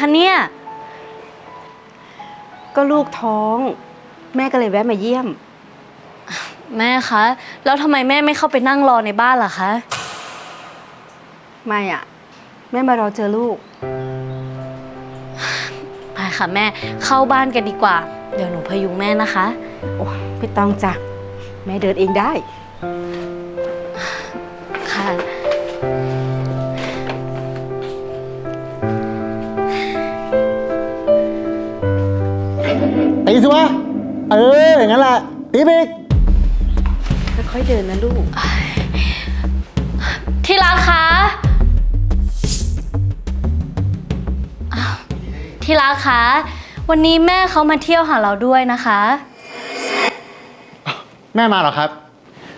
คะเนี่ย ก็ลูกท้อง แม่ก็เลยแวะมาเยี่ยม แม่คะ แล้วทำไมแม่ไม่เข้าไปนั่งรอในบ้านล่ะคะ ไม่อะแม่มารอเจอลูก ไปค่ะแม่เข้าบ้านกันดีกว่า เดี๋ยวหนูพยุงแม่นะคะ โอ้ไม่ต้องจ้ะ แม่เดินเองได้ ตีสิวะเอออย่างนั้นแหละตีไปอีกค่อยๆเดินนะลูก ที่รักคะอ้าวที่รักคะ วันนี้แม่เขามาเที่ยวหาเราด้วยนะคะ แม่มาเหรอครับ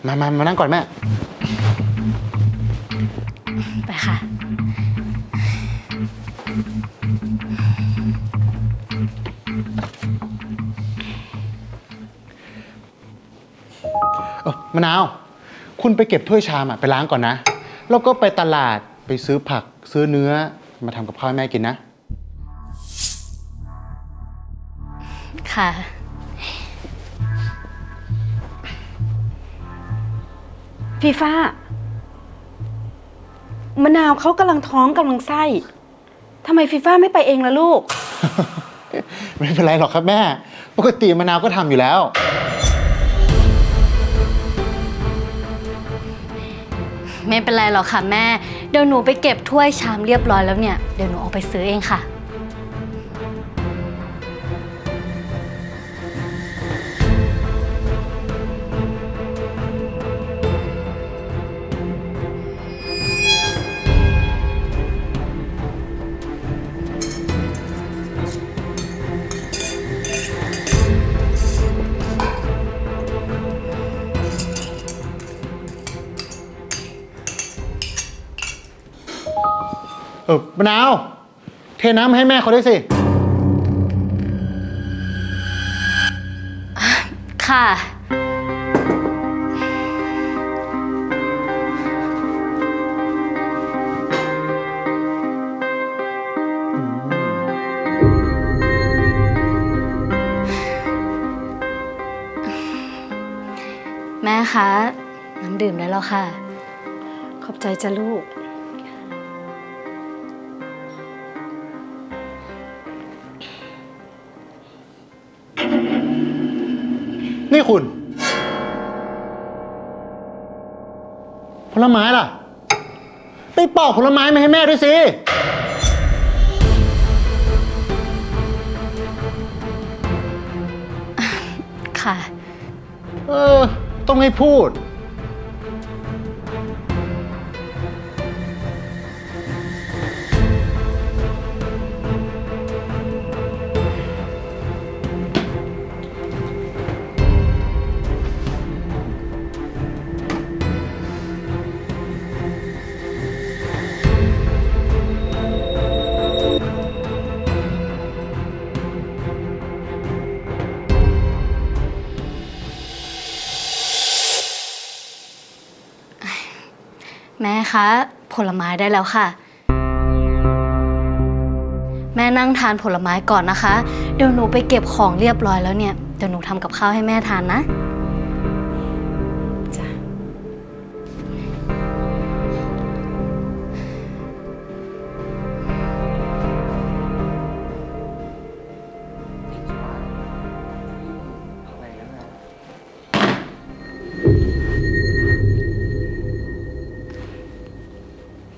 มามามานั่งก่อนแม่ ไปค่ะ มะนาว คุณไปเก็บถ้วยชามอะไปล้างก่อนนะ แล้วก็ไปตลาดไปซื้อผักซื้อเนื้อมาทำกับข้าวให้แม่กินนะ ค่ะ ฟีฟ้ามะนาวเขากำลังท้องกำลังไส้ทำไมฟีฟ้าไม่ไปเองล่ะลูก ไม่เป็นไรหรอกครับแม่ ปกติมะนาวก็ทำอยู่แล้ว ไม่เป็นไรหรอกค่ะแม่ เดี๋ยวหนูไปเก็บถ้วยชามเรียบร้อยแล้วเนี่ย เดี๋ยวหนูออกไปซื้อเองค่ะ เออมะนาว เทน้ำให้แม่เขาด้วยสิ ค่ะ แม่คะ น้ำดื่มได้แล้วค่ะ ขอบใจจ้ะลูก นี่คุณ ผลไม้ล่ะ ไปปอกผลไม้มาให้แม่ด้วยสิ ค่ะ เออ ต้องให้พูด คะ ผลไม้ได้แล้วค่ะ แม่นั่งทานผลไม้ก่อนนะคะ เดี๋ยวหนูไปเก็บของเรียบร้อยแล้วเนี่ย เดี๋ยวหนูทำกับข้าวให้แม่ทานนะ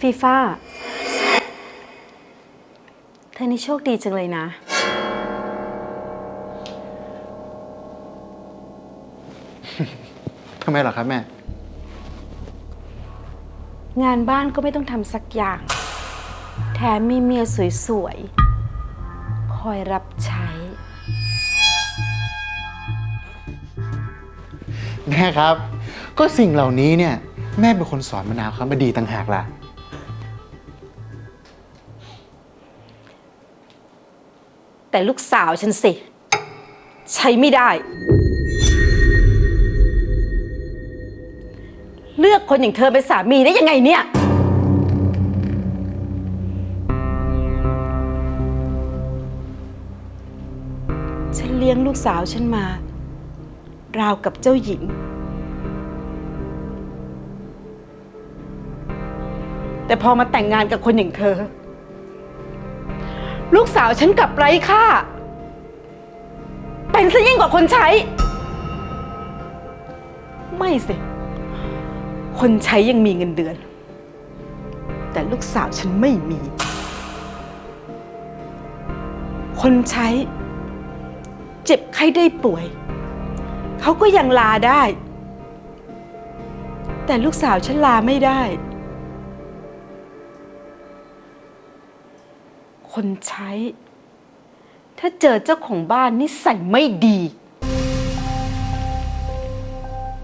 ฟีฟ้าเธอนี่โชคดีจังเลยนะ ทำไมเหรอครับแม่ งานบ้านก็ไม่ต้องทำสักอย่าง แถมมีเมียสวยๆ คอยรับใช้ แม่ครับ ก็สิ่งเหล่านี้เนี่ย แม่เป็นคนสอนมะนาวครับมาดีต่างหากล่ะ แต่ลูกสาวฉันสิ ใช้ไม่ได้ เลือกคนอย่างเธอเป็นสามีได้ยังไงเนี่ย ฉันเลี้ยงลูกสาวฉันมา ราวกับเจ้าหญิง แต่พอมาแต่งงานกับคนอย่างเธอ ลูกสาวฉันกลับไร้ค่า เป็นซะยิ่งกว่าคนใช้ ไม่สิ คนใช้ยังมีเงินเดือน แต่ลูกสาวฉันไม่มี คนใช้ เจ็บไข้ได้ป่วย เขาก็ยังลาได้ แต่ลูกสาวฉันลาไม่ได้ คนใช้ ถ้าเจอเจ้าของบ้านนิสัยไม่ดี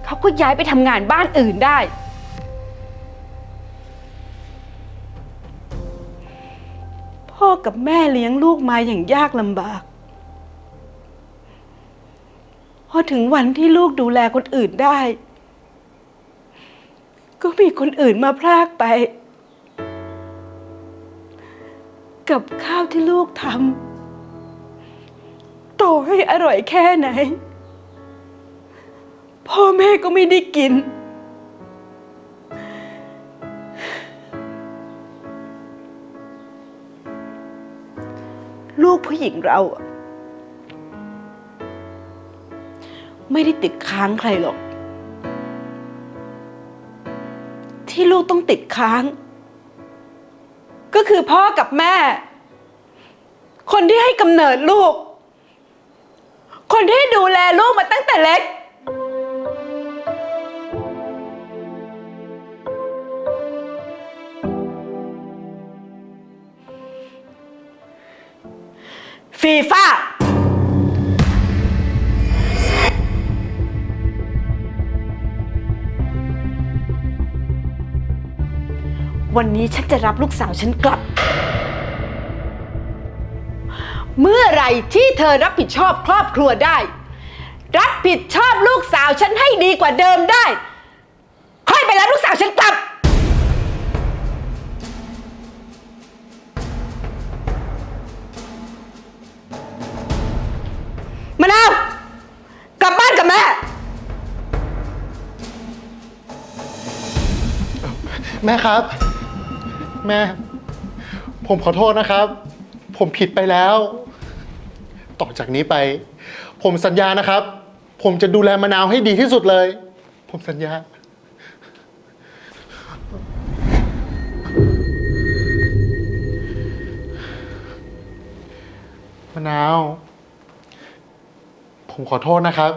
เขาก็ย้ายไปทำงานบ้านอื่นได้ พ่อกับแม่เลี้ยงลูกมาอย่างยากลำบาก พอถึงวันที่ลูกดูแลคนอื่นได้ ก็มีคนอื่นมาพรากไป กับข้าวที่ลูกทำต่อให้อร่อยแค่ไหน พ่อแม่ก็ไม่ได้กิน ลูกผู้หญิงเราไม่ได้ติดค้างใครหรอก ที่ลูกต้องติดค้าง ก็คือพ่อกับแม่ คนที่ให้กำเนิดลูก คนที่ดูแลลูกมาตั้งแต่เล็ก ฟีฟ่า วันนี้ฉันจะรับลูกสาวฉันกลับ เมื่อไหร่ที่เธอรับผิดชอบครอบครัวได้ รับผิดชอบลูกสาวฉันให้ดีกว่าเดิมได้ ค่อยไปรับลูกสาวฉันกลับ มะนาวกลับบ้านกับแม่ แม่ครับ แม่ ผมขอโทษนะครับ ผมผิดไปแล้ว ต่อจากนี้ไป ผมสัญญานะครับ ผมจะดูแลมะนาวให้ดีที่สุดเลย ผมสัญญา มะนาว ผมขอโทษนะครับ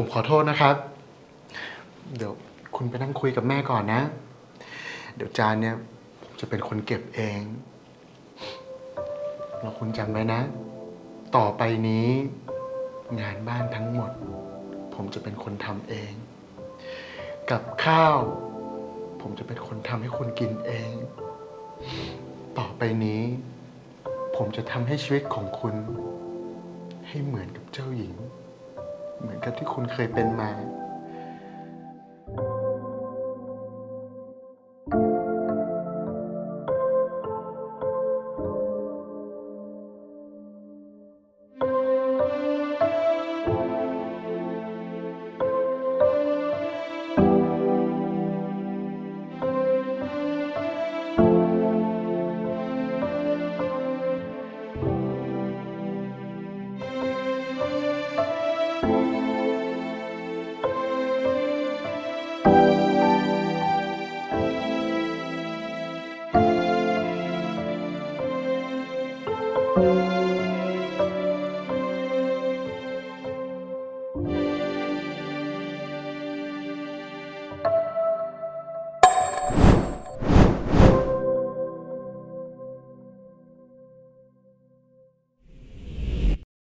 ผมขอโทษนะครับ เดี๋ยวคุณไปนั่งคุยกับแม่ก่อนนะ เดี๋ยวจานเนี่ยผมจะเป็นคนเก็บเอง แล้วคุณจำไว้นะ ต่อไปนี้ งานบ้านทั้งหมด ผมจะเป็นคนทำเอง กับข้าว ผมจะเป็นคนทำให้คุณกินเอง ต่อไปนี้ ผมจะทำให้ชีวิตของคุณ ให้เหมือนกับเจ้าหญิง เหมือนกับที่คุณเคยเป็นมา you.